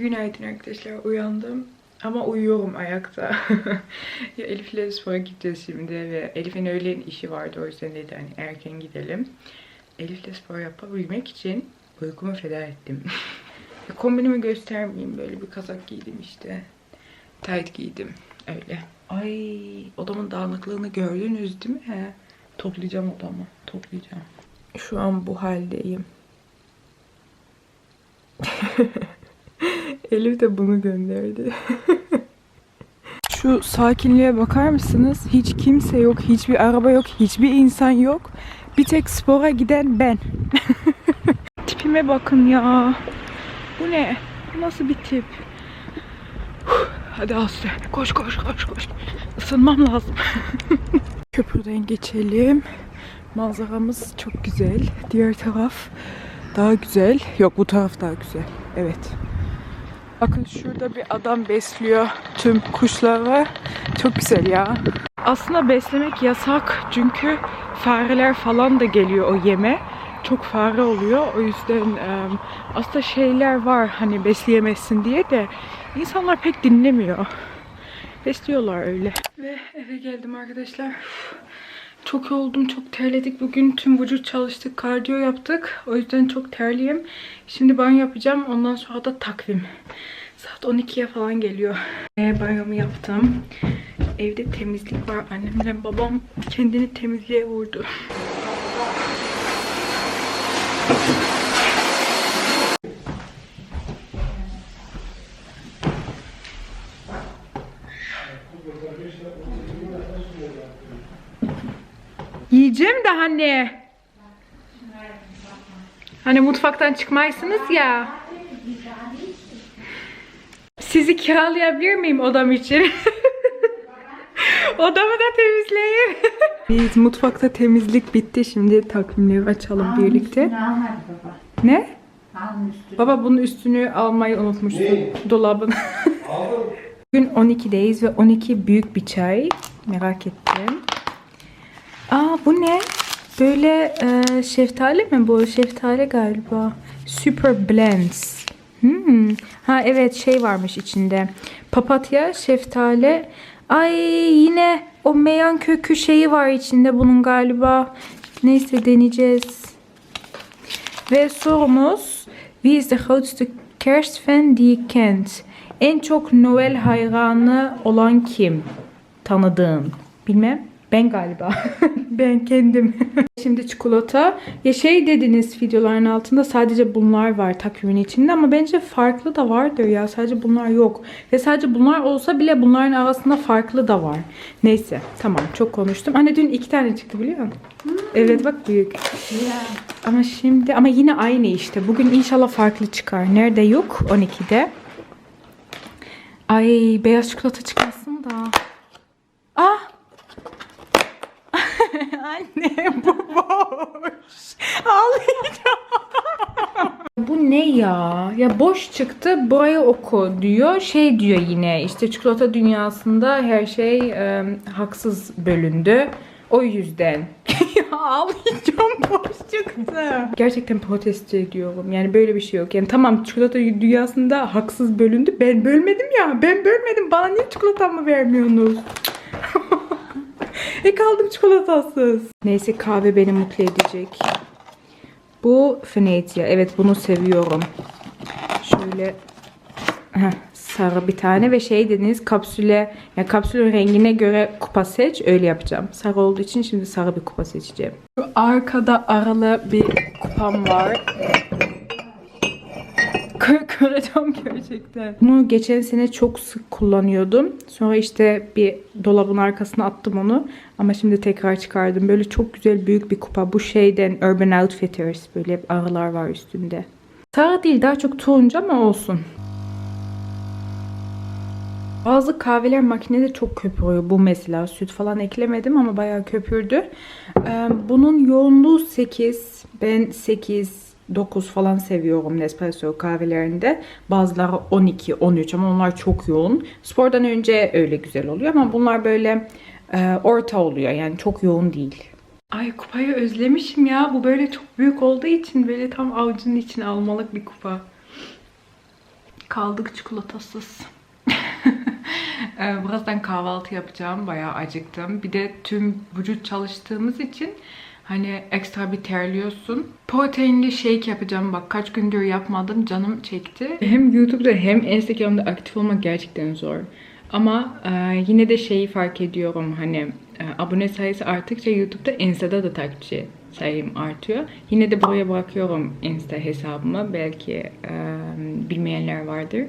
Günaydın arkadaşlar uyandım ama uyuyorum ayakta. ya Elif'le spora gideceğiz şimdi ve Elif'in öğlen işi vardı o yüzden dedi hani erken gidelim. Elif'le spor yapabilmek için uykumu feda ettim. ya kombinimi göstermeyeyim böyle bir kazak giydim işte. Tight giydim öyle. Ay odamın dağınıklığını gördünüz değil mi? He. Toplayacağım odamı toplayacağım. Şu an bu haldeyim. Elif de bunu gönderdi. Şu sakinliğe bakar mısınız? Hiç kimse yok, hiçbir araba yok, hiçbir insan yok. Bir tek spora giden ben. Tipime bakın ya. Bu ne? Bu nasıl bir tip? Hadi Aslı. Koş koş koş koş. Isınmam lazım. Köprüden geçelim. Manzaramız çok güzel. Diğer taraf daha güzel. Yok bu taraf daha güzel. Evet. Bakın şurada bir adam besliyor tüm kuşları. Çok güzel ya. Aslında beslemek yasak çünkü fareler falan da geliyor o yeme. Çok fare oluyor. O yüzden aslında şeyler var hani besleyemezsin diye de insanlar pek dinlemiyor. Besliyorlar öyle. Ve eve geldim arkadaşlar. Çok yoruldum, çok terledik. Bugün tüm vücut çalıştık, kardiyo yaptık. O yüzden çok terliyim. Şimdi banyo yapacağım. Ondan sonra da takvim. Saat 12'ye falan geliyor. E, banyomu yaptım. Evde temizlik var. Annemle babam kendini temizliğe vurdu. Yiyeceğim de anne. Hani mutfaktan çıkmaysınız ya. Sizi kiralayabilir miyim odam için? Odamı da temizleyeyim. Biz mutfakta temizlik bitti. Şimdi takvimleri açalım birlikte. Almadı baba. Ne? Baba bunun üstünü almayı unutmuşsun dolabın. Bugün 12'deyiz ve 12 büyük bir çay. Merak ettim. Aa bu ne? Böyle e, şeftali mi bu? Şeftali galiba. Super Blends. Hmm. Ha evet şey varmış içinde. Papatya, şeftali. Ay yine o meyan kökü şeyi var içinde bunun galiba. Neyse deneyeceğiz. Ve sorumuz Wie is de grootste kerstfan die kent? En çok Noel hayranı olan kim? Tanıdığın. Bilmem. Ben galiba. ben kendim. Şimdi çikolata. Ya şey dediniz videoların altında sadece bunlar var takvimin içinde ama bence farklı da vardır ya. Sadece bunlar yok. Ve sadece bunlar olsa bile bunların arasında farklı da var. Neyse tamam çok konuştum. Anne dün iki tane çıktı biliyor musun? Evet bak büyük. Ya. Ama şimdi ama yine aynı işte. Bugün inşallah farklı çıkar. Nerede yok? 12'de. Ay beyaz çikolata çıkmasın da. Ah! Anne bu boş. Ağlayacağım. Bu ne ya? Ya boş çıktı. Burayı oku diyor. Şey diyor yine işte çikolata dünyasında her şey e, haksız bölündü. O yüzden. ya ağlayacağım boş çıktı. Gerçekten protesto ediyorum. Yani böyle bir şey yok. Yani tamam çikolata dünyasında haksız bölündü. Ben bölmedim ya. Ben bölmedim. Bana niye çikolatamı vermiyorsunuz? e kaldım çikolatasız. Neyse kahve beni mutlu edecek. Bu Venezia. Evet bunu seviyorum. Şöyle heh, sarı bir tane ve şey dediniz kapsüle yani kapsülün rengine göre kupa seç öyle yapacağım. Sarı olduğu için şimdi sarı bir kupa seçeceğim. Şu arkada aralı bir kupam var. Kır- Kıracağım gerçekten. Bunu geçen sene çok sık kullanıyordum. Sonra işte bir dolabın arkasına attım onu. Ama şimdi tekrar çıkardım. Böyle çok güzel büyük bir kupa. Bu şeyden Urban Outfitters. Böyle hep arılar var üstünde. Sarı değil daha çok turuncu ama olsun. Bazı kahveler makinede çok köpürüyor. Bu mesela süt falan eklemedim ama bayağı köpürdü. Ee, Bunun yoğunluğu 8. Ben 8, 9 falan seviyorum Nespresso kahvelerinde. Bazıları 12, 13 ama onlar çok yoğun. Spordan önce öyle güzel oluyor ama bunlar böyle e, orta oluyor. Yani çok yoğun değil. Ay kupayı özlemişim ya. Bu böyle çok büyük olduğu için böyle tam avucunun içine almalık bir kupa. Kaldık çikolatasız. Ee, Birazdan kahvaltı yapacağım. Bayağı acıktım. Bir de tüm vücut çalıştığımız için hani ekstra bir terliyorsun. Proteinli shake yapacağım. Bak kaç gündür yapmadım. Canım çekti. Hem YouTube'da hem Instagram'da aktif olmak gerçekten zor. Ama e, yine de şeyi fark ediyorum hani e, abone sayısı arttıkça YouTube'da Insta'da da takipçi sayım artıyor. Yine de buraya bırakıyorum Insta hesabımı. Belki e, bilmeyenler vardır.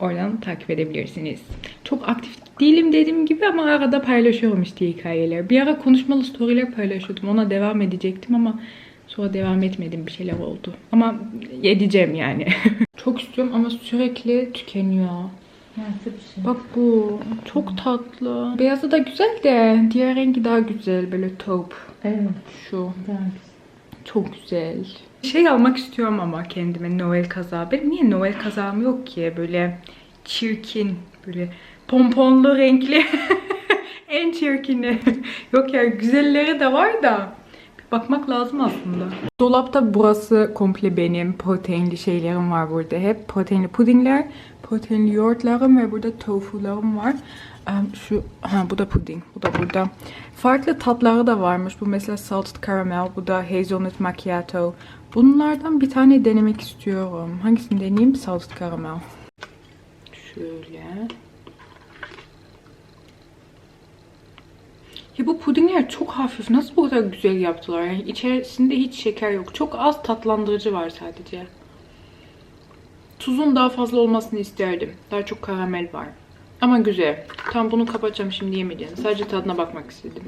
Oradan takip edebilirsiniz. Çok aktif değilim dediğim gibi ama arada paylaşıyorum işte hikayeler. Bir ara konuşmalı storyler paylaşıyordum. Ona devam edecektim ama sonra devam etmedim. Bir şeyler oldu. Ama edeceğim yani. Çok istiyorum ama sürekli tükeniyor. Şey? Bak bu çok tatlı. Beyazı da güzel de diğer rengi daha güzel böyle taupe. Evet. Şu Daha güzel. çok güzel. Şey almak istiyorum ama kendime Noel kazağı. Benim niye Noel kazağım yok ki? Böyle çirkin, böyle pomponlu renkli. en çirkini. yok ya güzelleri de var da. Bakmak lazım aslında. Dolapta burası komple benim. Proteinli şeylerim var burada hep. Proteinli pudingler, proteinli yoğurtlarım ve burada tofularım var. Şu, ha bu da puding. Bu da burada. Farklı tatları da varmış. Bu mesela salted caramel. Bu da hazelnut macchiato. Bunlardan bir tane denemek istiyorum. Hangisini deneyeyim? Salted caramel. Şöyle. Ya bu pudingler çok hafif. Nasıl bu kadar güzel yaptılar? Yani içerisinde hiç şeker yok. Çok az tatlandırıcı var sadece. Tuzun daha fazla olmasını isterdim. Daha çok karamel var. Ama güzel. Tam bunu kapatacağım şimdi yemeyeceğim. Sadece tadına bakmak istedim.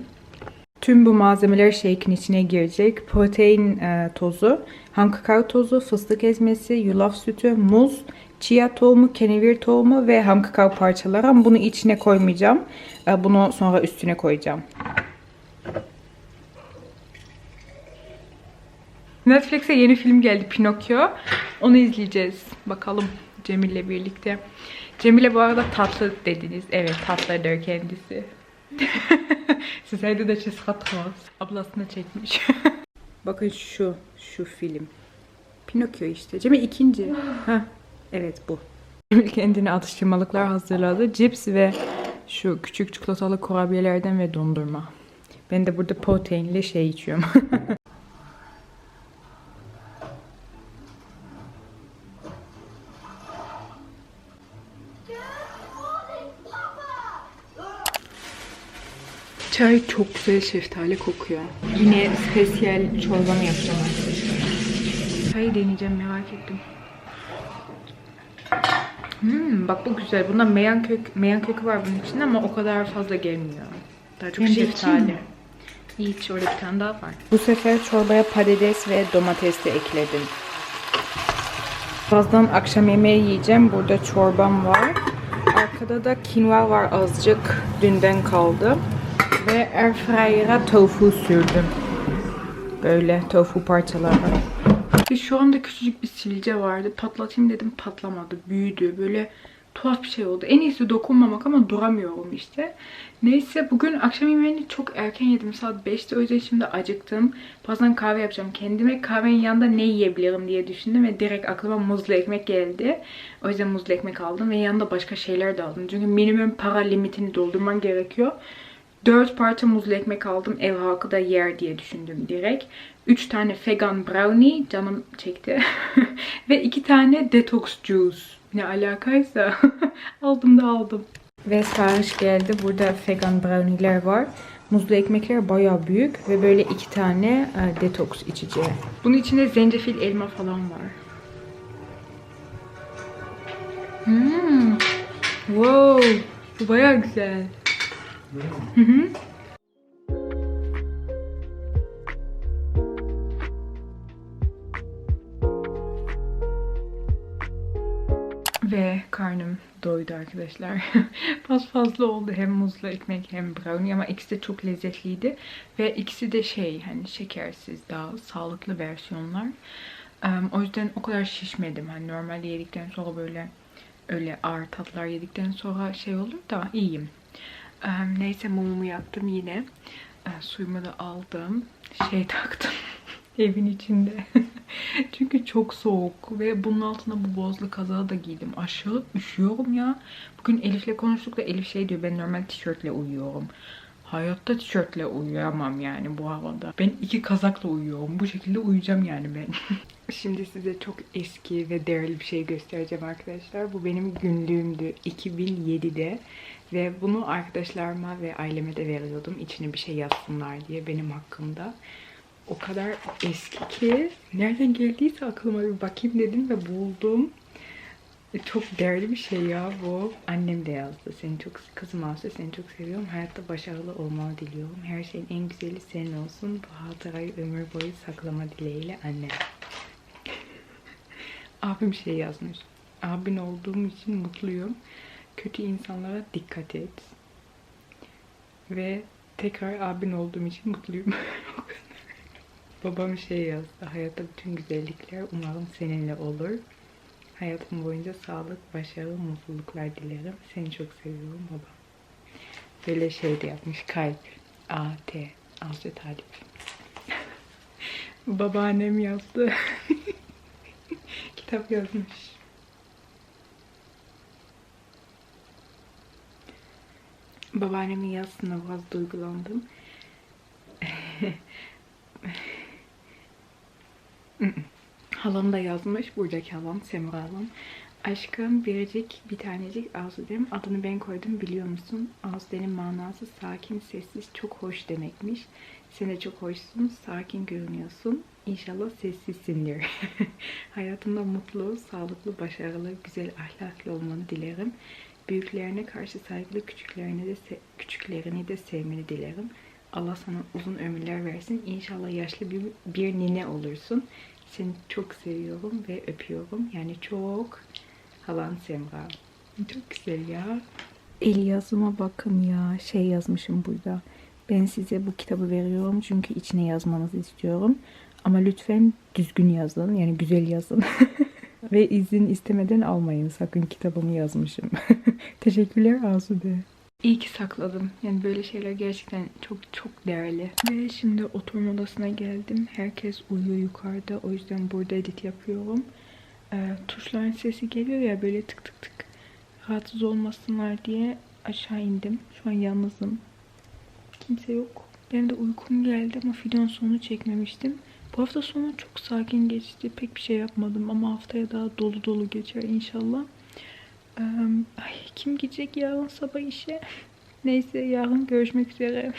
Tüm bu malzemeler shake'in içine girecek. Protein e, tozu, ham kakao tozu, fıstık ezmesi, yulaf sütü, muz, chia tohumu, kenevir tohumu ve ham kakao parçaları. Ama bunu içine koymayacağım. E, bunu sonra üstüne koyacağım. Netflix'e yeni film geldi Pinokyo. Onu izleyeceğiz. Bakalım Cemil'le birlikte. Cemil'e bu arada tatlı dediniz. Evet tatlıdır kendisi. Sizlerde de çiz hatırlamaz. Ablasına çekmiş. Bakın şu, şu film. Pinokyo işte. Cemil ikinci. Ha, evet bu. Cemil kendine atıştırmalıklar hazırladı. Cips ve şu küçük çikolatalı kurabiyelerden ve dondurma. Ben de burada proteinli şey içiyorum. Çay çok güzel şeftali kokuyor. Yine spesiyel çorbamı yapacağım arkadaşlar. Çayı deneyeceğim merak ettim. Hmm, bak bu güzel. Bunda meyan kök, meyan kökü var bunun içinde ama o kadar fazla gelmiyor. Daha çok de şeftali. İç orada bir tane daha var. Bu sefer çorbaya patates ve domates de ekledim. Birazdan akşam yemeği yiyeceğim. Burada çorbam var. Arkada da kinva var azıcık. Dünden kaldı. Ve airfryer'a tofu sürdüm. Böyle tofu parçaları. Ve şu anda küçücük bir sivilce vardı. Patlatayım dedim patlamadı. Büyüdü. Böyle tuhaf bir şey oldu. En iyisi dokunmamak ama duramıyorum işte. Neyse bugün akşam yemeğini çok erken yedim. Saat 5'te o yüzden şimdi acıktım. Birazdan kahve yapacağım. Kendime kahvenin yanında ne yiyebilirim diye düşündüm ve direkt aklıma muzlu ekmek geldi. O yüzden muzlu ekmek aldım ve yanında başka şeyler de aldım. Çünkü minimum para limitini doldurman gerekiyor. 4 parça muzlu ekmek aldım. Ev halkı da yer diye düşündüm direkt. 3 tane vegan brownie canım çekti. Ve 2 tane detox juice. Ne alakaysa aldım da aldım. Ve sipariş geldi. Burada vegan brownie'ler var. Muzlu ekmekler bayağı büyük ve böyle iki tane e, detoks içeceği. Bunun içinde zencefil, elma falan var. Hmm. Wow. Bu bayağı güzel. Hı hı. Ve karnım doydu arkadaşlar. Biraz fazla oldu hem muzlu ekmek hem brownie ama ikisi de çok lezzetliydi. Ve ikisi de şey hani şekersiz daha sağlıklı versiyonlar. Em, o yüzden o kadar şişmedim. Hani normalde yedikten sonra böyle öyle ağır tatlar yedikten sonra şey olur da iyiyim. Em, neyse mumumu yaktım yine. E, suyumu da aldım. Şey taktım evin içinde. Çünkü çok soğuk ve bunun altına bu bozlu kazağı da giydim. Aşağı üşüyorum ya. Bugün Elif'le konuştuk da Elif şey diyor ben normal tişörtle uyuyorum. Hayatta tişörtle uyuyamam yani bu havada. Ben iki kazakla uyuyorum. Bu şekilde uyuyacağım yani ben. Şimdi size çok eski ve değerli bir şey göstereceğim arkadaşlar. Bu benim günlüğümdü 2007'de. Ve bunu arkadaşlarıma ve aileme de veriyordum. İçine bir şey yazsınlar diye benim hakkımda. O kadar eski ki nereden geldiyse aklıma bir bakayım dedim ve buldum. E, Çok değerli bir şey ya bu. Annem de yazdı. Seni çok kızım Aslı seni çok seviyorum. Hayatta başarılı olmanı diliyorum. Her şeyin en güzeli senin olsun. Bu hatırayı ömür boyu saklama dileğiyle anne. Abim şey yazmış. Abin olduğum için mutluyum. Kötü insanlara dikkat et. Ve tekrar abin olduğum için mutluyum. Babam şey yazdı. Hayatta bütün güzellikler umarım seninle olur. Hayatım boyunca sağlık, başarı, mutluluklar dilerim. Seni çok seviyorum baba. Böyle şey de yapmış. Kalp. A, T. Asya Talip. Babaannem yazdı. Kitap yazmış. Babaannemin yazısına biraz duygulandım. Halam da yazmış. Buradaki halam, Semra halam. Aşkım biricik bir tanecik Asude'm. Adını ben koydum biliyor musun? Asude'nin manası sakin, sessiz, çok hoş demekmiş. Sen de çok hoşsun, sakin görünüyorsun. İnşallah sessizsindir. Hayatında mutlu, sağlıklı, başarılı, güzel, ahlaklı olmanı dilerim. Büyüklerine karşı saygılı, küçüklerine de küçüklerini de sevmeni dilerim. Allah sana uzun ömürler versin. İnşallah yaşlı bir, bir nine olursun. Seni çok seviyorum ve öpüyorum. Yani çok halan Semra. Çok güzel ya. El yazıma bakın ya. Şey yazmışım burada. Ben size bu kitabı veriyorum çünkü içine yazmanızı istiyorum. Ama lütfen düzgün yazın. Yani güzel yazın. ve izin istemeden almayın. Sakın kitabımı yazmışım. Teşekkürler Asude. İyi ki sakladım. Yani böyle şeyler gerçekten çok çok değerli. Ve şimdi oturma odasına geldim. Herkes uyuyor yukarıda. O yüzden burada edit yapıyorum. Ee, tuşların sesi geliyor ya böyle tık tık tık. Rahatsız olmasınlar diye aşağı indim. Şu an yalnızım. Kimse yok. Benim de uykum geldi ama videonun sonunu çekmemiştim. Bu hafta sonu çok sakin geçti. Pek bir şey yapmadım ama haftaya daha dolu dolu geçer inşallah. Eee, Ay, kim gidecek yarın sabah işe? Neyse yarın görüşmek üzere.